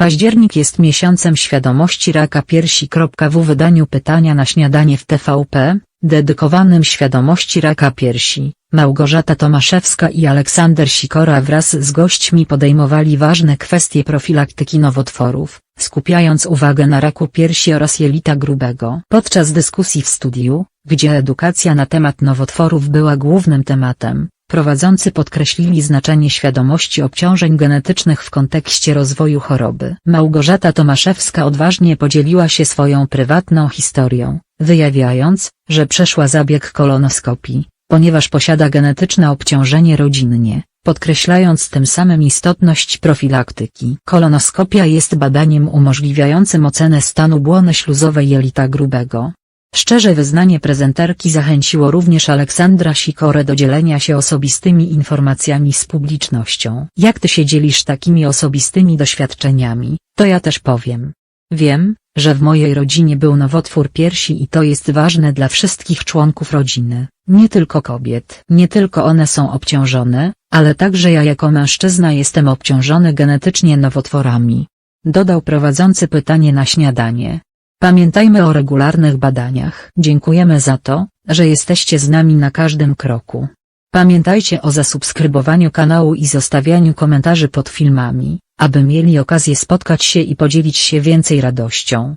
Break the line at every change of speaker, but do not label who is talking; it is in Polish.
Październik jest miesiącem świadomości raka piersi. W wydaniu pytania na śniadanie w TVP, dedykowanym świadomości raka piersi, Małgorzata Tomaszewska i Aleksander Sikora wraz z gośćmi podejmowali ważne kwestie profilaktyki nowotworów, skupiając uwagę na raku piersi oraz jelita grubego. Podczas dyskusji w studiu, gdzie edukacja na temat nowotworów była głównym tematem, Prowadzący podkreślili znaczenie świadomości obciążeń genetycznych w kontekście rozwoju choroby. Małgorzata Tomaszewska odważnie podzieliła się swoją prywatną historią, wyjawiając, że przeszła zabieg kolonoskopii, ponieważ posiada genetyczne obciążenie rodzinnie, podkreślając tym samym istotność profilaktyki. Kolonoskopia jest badaniem umożliwiającym ocenę stanu błony śluzowej jelita grubego. Szczerze wyznanie prezenterki zachęciło również Aleksandra Sikorę do dzielenia się osobistymi informacjami z publicznością. Jak ty się dzielisz takimi osobistymi doświadczeniami, to ja też powiem. Wiem, że w mojej rodzinie był nowotwór piersi i to jest ważne dla wszystkich członków rodziny, nie tylko kobiet. Nie tylko one są obciążone, ale także ja jako mężczyzna jestem obciążony genetycznie nowotworami. Dodał prowadzący pytanie na śniadanie. Pamiętajmy o regularnych badaniach. Dziękujemy za to, że jesteście z nami na każdym kroku. Pamiętajcie o zasubskrybowaniu kanału i zostawianiu komentarzy pod filmami, aby mieli okazję spotkać się i podzielić się więcej radością.